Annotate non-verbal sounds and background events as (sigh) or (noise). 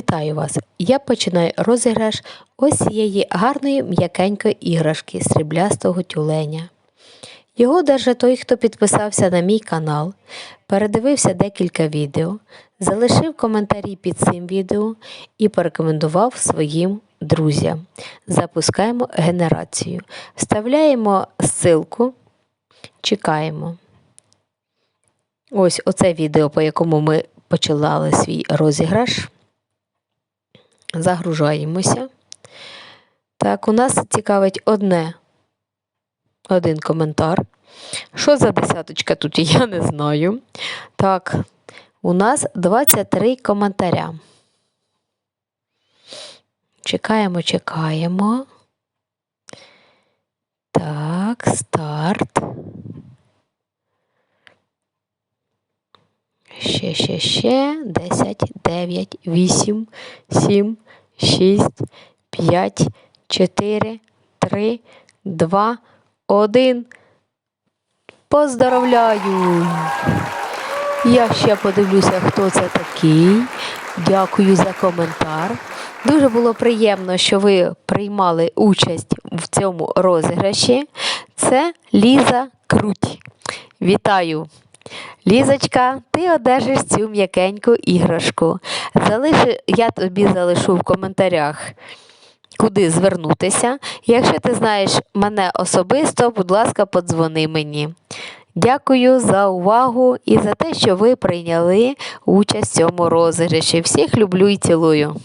Вітаю вас! Я починаю розіграш ось цієї гарної м'якенької іграшки сріблястого тюленя. Його даже той, хто підписався на мій канал, передивився декілька відео, залишив коментарі під цим відео і порекомендував своїм друзям. Запускаємо генерацію. Вставляємо ссылку, чекаємо. Ось оце відео, по якому ми починали свій розіграш. Загружаємося. Так, у нас цікавить одне, один коментар. Що за десяточка тут, (laughs) я не знаю. Так, у нас 23 коментаря. Чекаємо, чекаємо. Так, старт. Ще, ще, ще. 10, 9, 8, 7, 6, 5, 4, 3, 2, 1. Поздравляю! Я ще подивлюся, хто це такий. Дякую за коментар. Дуже було приємно, що ви приймали участь в цьому розіграші. Це Ліза Круть. Вітаю! Лізочка, ти одержиш цю м'якеньку іграшку. Залиши, я тобі залишу в коментарях, куди звернутися. Якщо ти знаєш мене особисто, будь ласка, подзвони мені. Дякую за увагу і за те, що ви прийняли участь в цьому розіграші. Всіх люблю і цілую.